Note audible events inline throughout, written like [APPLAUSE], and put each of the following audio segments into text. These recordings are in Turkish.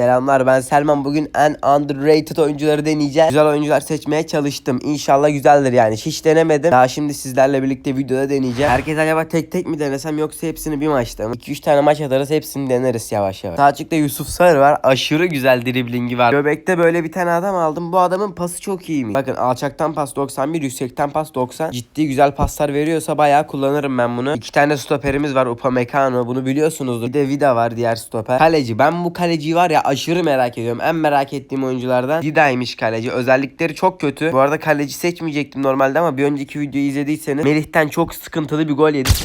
Selamlar ben Selman. Bugün en underrated oyuncuları deneyeceğiz. Güzel oyuncular seçmeye çalıştım. İnşallah güzeldir yani. Hiç denemedim. Daha şimdi sizlerle birlikte videoda deneyeceğim. Herkes acaba tek tek mi denesem yoksa hepsini bir maçta mı? 2-3 tane maç atarız hepsini deneriz yavaş yavaş. Sağ açıkta Yusuf Sarı var. Aşırı güzel driblingi var. Göbekte böyle bir tane adam aldım. Bu adamın pası çok iyiymiş. Bakın alçaktan pas 91, yüksekten pas 90. Ciddi güzel paslar veriyorsa bayağı kullanırım ben bunu. İki tane stoperimiz var. Upamecano. Bunu biliyorsunuzdur. Bir de Vida var diğer stoper. Kaleci. Ben bu kaleciyi var ya aşırı merak ediyorum. En merak ettiğim oyunculardan Vida'ymış kaleci. Özellikleri çok kötü. Bu arada kaleci seçmeyecektim normalde ama bir önceki videoyu izlediyseniz Melih'ten çok sıkıntılı bir gol yedik.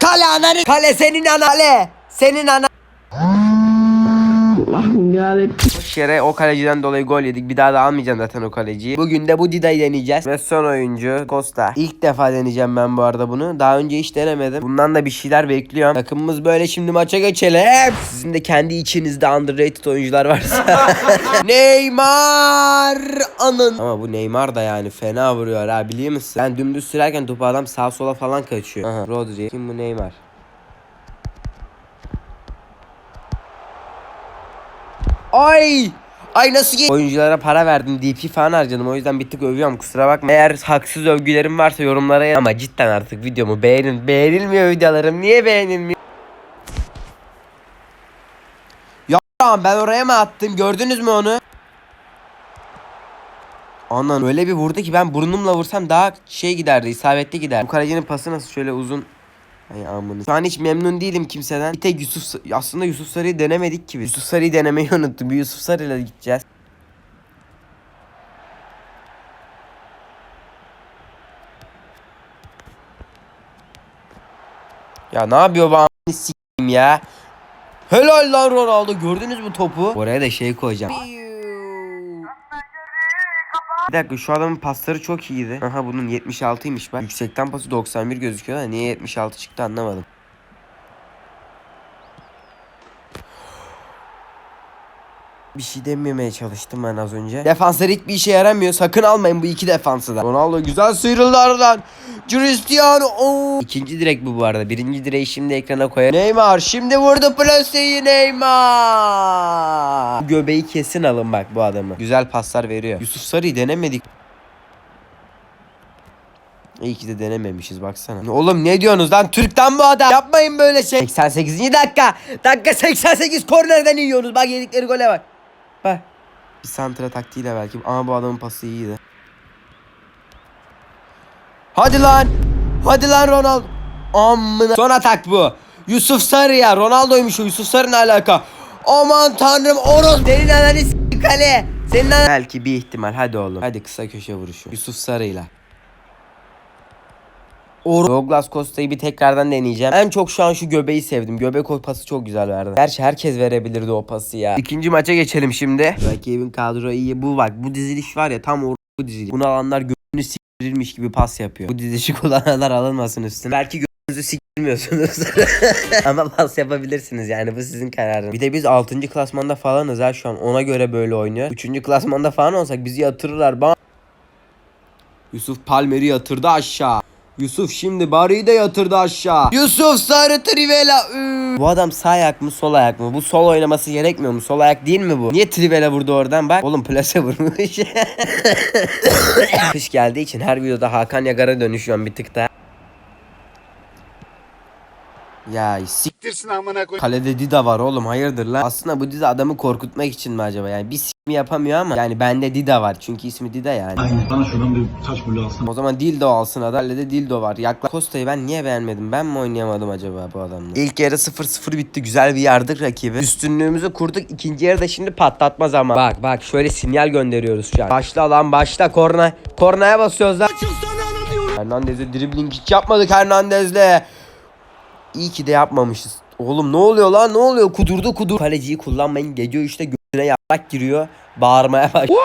Kale ananı. Kale senin ana. Kale. Senin ana. Boş yere o kaleciden dolayı gol yedik. Bir daha da almayacağım zaten o kaleciyi. Bugün de bu Dida'yı deneyeceğiz. Ve son oyuncu Costa. İlk defa deneyeceğim ben bu arada bunu. Daha önce hiç denemedim. Bundan da bir şeyler bekliyorum. Takımımız böyle şimdi maça geçelim. Sizin de kendi içinizde underrated oyuncular varsa. [LAUGHS] Neymar! Anın. Ama bu Neymar da yani fena vuruyor ha biliyor musun? Ben dümdüz sürerken topu adam sağa sola falan kaçıyor. Aha Rodri. Kim bu Neymar? Ay! Ay nasıl ge- Oyunculara para verdim DP falan harcadım. O yüzden bir tık övüyorum kusura bakma. Eğer haksız övgülerim varsa yorumlara yaz Ama cidden artık videomu beğenin. Beğenilmiyor videolarım. Niye beğenilmiyor? Ya ben oraya mı attım? Gördünüz mü onu? Anan öyle bir vurdu ki ben burnumla vursam daha şey giderdi isabetli gider. Bu kalecinin pası nasıl? Şöyle uzun Ay amını. Şu an hiç memnun değilim kimseden. Bir tek Yusuf aslında Yusuf Sarı'yı denemedik ki biz. Yusuf Sarı'yı denemeyi [LAUGHS] unuttum. Bir Yusuf Sarı'yla gideceğiz. Ya ne yapıyor bu amını s**eyim ya? Helal lan Ronaldo gördünüz mü topu? Oraya da şey koyacağım. Bir dakika şu adamın pasları çok iyiydi. Aha bunun 76'ymış bak. Yüksekten pası 91 gözüküyor da niye 76 çıktı anlamadım. Bir şey dememeye çalıştım ben az önce. Defanslar hiçbir işe yaramıyor. Sakın almayın bu iki defansı da. Ronaldo güzel sıyrıldı aradan. Cristiano. Oo. İkinci direk bu bu arada. Birinci direği şimdi ekrana koyarım. Neymar şimdi vurdu plaseyi Neymar. Göbeği kesin alın bak bu adamı. Güzel paslar veriyor. Yusuf Sarı'yı denemedik. İyi ki de denememişiz baksana. Oğlum ne diyorsunuz lan? Türk'ten bu adam. Yapmayın böyle şey. 88. dakika. Dakika 88 kornerden yiyorsunuz. Bak yedikleri gole bak. Bak. Bir santra taktiğiyle belki ama bu adamın pası iyiydi. Hadi lan. Hadi lan Ronaldo. Amına. Son atak bu. Yusuf Sarı ya. Ronaldo'ymuş o. Yusuf Sarı ne alaka? Aman tanrım. Oros. Senin ananı kale. Senin. Belki bir ihtimal. Hadi oğlum. Hadi kısa köşe vuruşu. Yusuf Sarı'yla. Douglas Costa'yı bir tekrardan deneyeceğim. En çok şu an şu göbeği sevdim. Göbek o pası çok güzel verdi. Gerçi herkes verebilirdi o pası ya. İkinci maça geçelim şimdi. Rakibin kadro iyi. Bu bak bu diziliş var ya tam o bu diziliş. Bunu alanlar gözünü siktirilmiş gibi pas yapıyor. Bu dizilişi [LAUGHS] kullananlar alınmasın üstüne. Belki gözünüzü siktirmiyorsunuz. [LAUGHS] Ama pas yapabilirsiniz yani bu sizin kararınız. Bir de biz 6. klasmanda falanız ha şu an. Ona göre böyle oynuyor. 3. klasmanda falan olsak bizi yatırırlar. Ba Yusuf Palmer'i yatırdı aşağı. Yusuf şimdi Bari'yi de yatırdı aşağı. Yusuf Sarı Trivela. Üü. Bu adam sağ ayak mı sol ayak mı? Bu sol oynaması gerekmiyor mu? Sol ayak değil mi bu? Niye Trivela vurdu oradan? Bak oğlum plase vurmuş. [LAUGHS] Kış geldiği için her videoda Hakan Yagar'a dönüşüyorum bir tık daha. Ya sik Siktirsin amına koy. Kalede Dida var oğlum hayırdır lan. Aslında bu Dida adamı korkutmak için mi acaba? Yani bir s**mi yapamıyor ama yani bende Dida var. Çünkü ismi Dida yani. Aynen. Bana şuradan bir taş bulu alsana. O zaman Dildo alsın adam. de Dildo var. Yakla Costa'yı ben niye beğenmedim? Ben mi oynayamadım acaba bu adamla? İlk yarı 0-0 bitti. Güzel bir yardık rakibi. Üstünlüğümüzü kurduk. İkinci yarıda şimdi patlatma zamanı. Bak bak şöyle sinyal gönderiyoruz şu an. Başla lan başla. Korna. Kornaya basıyoruz lan. Hernandez'e dribbling hiç yapmadık Hernandez'le. İyi ki de yapmamışız. Oğlum ne oluyor lan ne oluyor? Kudurdu kudur. Kaleciyi kullanmayın. Gece 3'te gözüne yaprak giriyor. Bağırmaya başlıyor.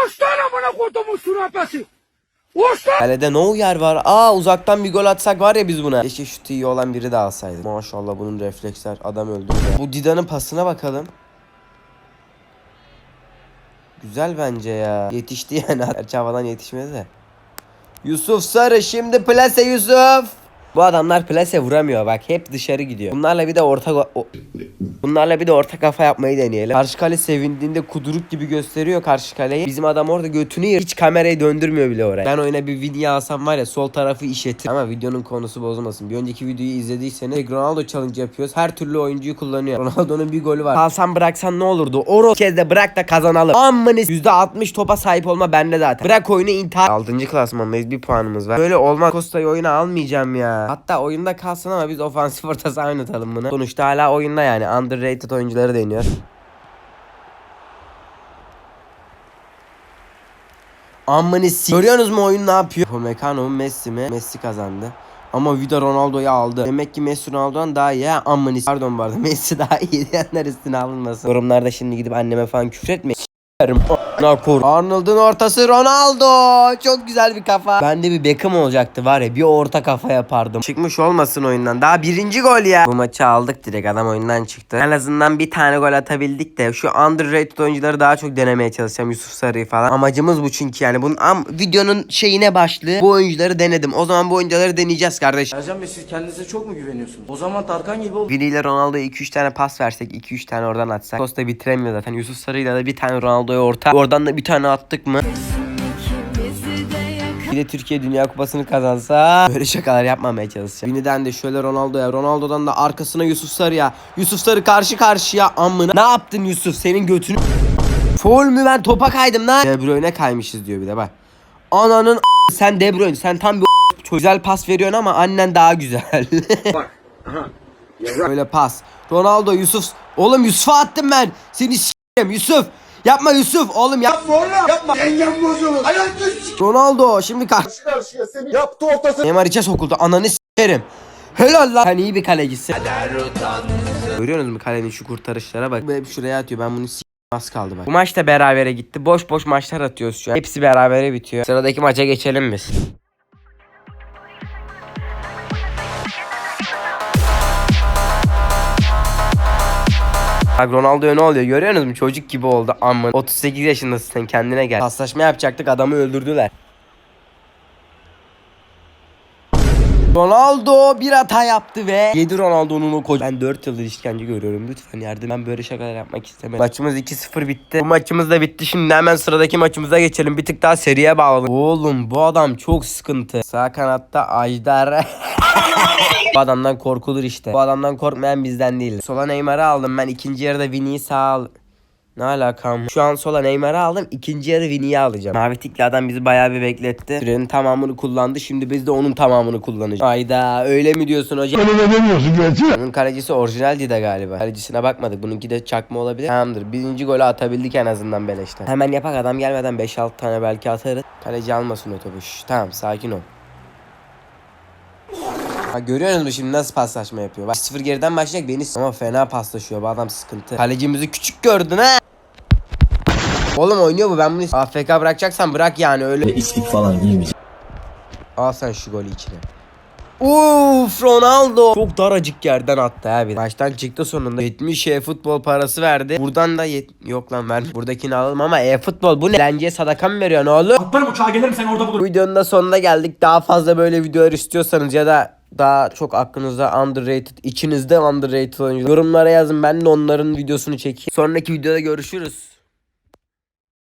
Kalede no yer var. Aa uzaktan bir gol atsak var ya biz buna. Keşke şutu iyi olan biri de alsaydı. Maşallah bunun refleksler adam öldürdü. Bu Dida'nın pasına bakalım. Güzel bence ya. Yetişti yani. [LAUGHS] Gerçi havadan yetişmedi de. Yusuf Sarı şimdi plase Yusuf. Bu adamlar plase vuramıyor bak hep dışarı gidiyor. Bunlarla bir de orta Bunlarla bir de orta kafa yapmayı deneyelim. Karşı kale sevindiğinde kuduruk gibi gösteriyor karşı kaleyi. Bizim adam orada götünü yer. Hiç kamerayı döndürmüyor bile oraya. Ben oyuna bir video alsam var ya sol tarafı işletir. Ama videonun konusu bozulmasın. Bir önceki videoyu izlediyseniz Ronaldo challenge yapıyoruz. Her türlü oyuncuyu kullanıyor. Ronaldo'nun bir golü var. Kalsan bıraksan ne olurdu? Oro kez de bırak da kazanalım. Ammanız %60 topa sahip olma bende zaten. Bırak oyunu intihar. 6. klasmandayız. Bir puanımız var. Böyle olmaz. Costa'yı oyuna almayacağım ya. Hatta oyunda kalsın ama biz ofansif orta saha oynatalım bunu. Sonuçta hala oyunda yani. Underrated oyuncuları deniyor. Amını s- Görüyorsunuz mu oyun ne yapıyor? Upamecano mu Messi mi? Messi kazandı. Ama Vida Ronaldo'yu aldı. Demek ki Messi Ronaldo'dan daha iyi. ha. Amını Pardon bu arada Messi daha iyi diyenler üstüne alınmasın. Yorumlarda şimdi gidip anneme falan küfür etmeyin. A**ına kur. Arnold'un ortası Ronaldo. Çok güzel bir kafa. Bende bir Beckham olacaktı var ya bir orta kafa yapardım. Çıkmış olmasın oyundan. Daha birinci gol ya. Bu maçı aldık direkt adam oyundan çıktı. En azından bir tane gol atabildik de şu underrated oyuncuları daha çok denemeye çalışacağım. Yusuf Sarı'yı falan. Amacımız bu çünkü yani. Bunun am videonun şeyine başlığı bu oyuncuları denedim. O zaman bu oyuncuları deneyeceğiz kardeş. Ercan Bey siz kendinize çok mu güveniyorsunuz? O zaman Tarkan gibi olun. Vini ile Ronaldo'ya 2-3 tane pas versek 2-3 tane oradan atsak. Costa bitiremiyor zaten. Yusuf Sarı'yla da bir tane Ronaldo'ya orta. Oradan da bir tane attık mı? Bir de Türkiye Dünya Kupası'nı kazansa böyle şakalar yapmamaya çalışacağım. Vini'den de şöyle Ronaldo'ya, Ronaldo'dan da arkasına Yusuf Sarı'ya. Yusuf Sarı karşı karşıya amına. Ne yaptın Yusuf? Senin götünü [LAUGHS] Foul mü ben topa kaydım lan. De Bruyne kaymışız diyor bir de bak. Ananın [LAUGHS] sen De Bruyne sen tam bir [LAUGHS] çok güzel pas veriyorsun ama annen daha güzel. bak. Böyle pas. Ronaldo Yusuf. Oğlum Yusuf'a attım ben. Seni s**eyim Yusuf. Yapma Yusuf. Oğlum yapma oğlum yapma. Dengem bozulur. Ronaldo şimdi karşı karşıya seni yaptı ortası. Neymar içe sokuldu. Ananı s**erim. Helal lan. Sen iyi bir kalecisin. Görüyorsunuz mu kalenin şu kurtarışlara bak. Böyle şuraya atıyor. Ben bunu s*** Az kaldı bak. Bu maç da berabere gitti. Boş boş maçlar atıyoruz şu an. Hepsi berabere bitiyor. Sıradaki maça geçelim biz. Bak Ronaldo ne oluyor görüyorsunuz mu? Çocuk gibi oldu amma. 38 yaşındasın kendine gel. Paslaşma yapacaktık adamı öldürdüler. Ronaldo bir hata yaptı ve yedi Ronaldo'nun o koca. Ben 4 yıldır işkence görüyorum lütfen yardım. Ben böyle şakalar yapmak istemem. Maçımız 2-0 bitti. Bu maçımız da bitti. Şimdi hemen sıradaki maçımıza geçelim. Bir tık daha seriye bağladık. Oğlum bu adam çok sıkıntı. Sağ kanatta Ajdar. [LAUGHS] Bu adamdan korkulur işte. Bu adamdan korkmayan bizden değil. Sola Neymar'ı aldım ben. ikinci yarıda Vini'yi sağ al. Ne alakam? Şu an sola Neymar'ı aldım. ikinci yarı Vini'yi alacağım. Mavi tikli adam bizi bayağı bir bekletti. Sürenin tamamını kullandı. Şimdi biz de onun tamamını kullanacağız. Ayda öyle mi diyorsun hocam? Öyle demiyorsun gerçi. Bunun kalecisi orijinaldi de galiba. Kalecisine bakmadık. Bununki de çakma olabilir. Tamamdır. Birinci golü atabildik en azından beleşten. Hemen yapak adam gelmeden 5-6 tane belki atarız. Kaleci almasın o topu. Şş, tamam sakin ol. Ha, görüyorsunuz mu şimdi nasıl paslaşma yapıyor? Bak 0 geriden başlayacak beni ama fena paslaşıyor bu adam sıkıntı. Kalecimizi küçük gördün ha. Oğlum oynuyor bu ben bunu AFK bırakacaksan bırak yani öyle. İçlik falan yemeyeceğim. Al sen şu golü içine. Uf Ronaldo. Çok daracık yerden attı abi. Baştan çıktı sonunda. 70 e futbol parası verdi. Buradan da yet yok lan ver. Buradakini alalım ama e futbol bu ne? Eğlenceye sadaka mı veriyorsun oğlum? Atlarım uçağa gelirim seni orada Bu bulurum. videonun da sonuna geldik. Daha fazla böyle videolar istiyorsanız ya da daha çok aklınızda underrated, içinizde underrated oyuncu yorumlara yazın. Ben de onların videosunu çekeyim. Sonraki videoda görüşürüz.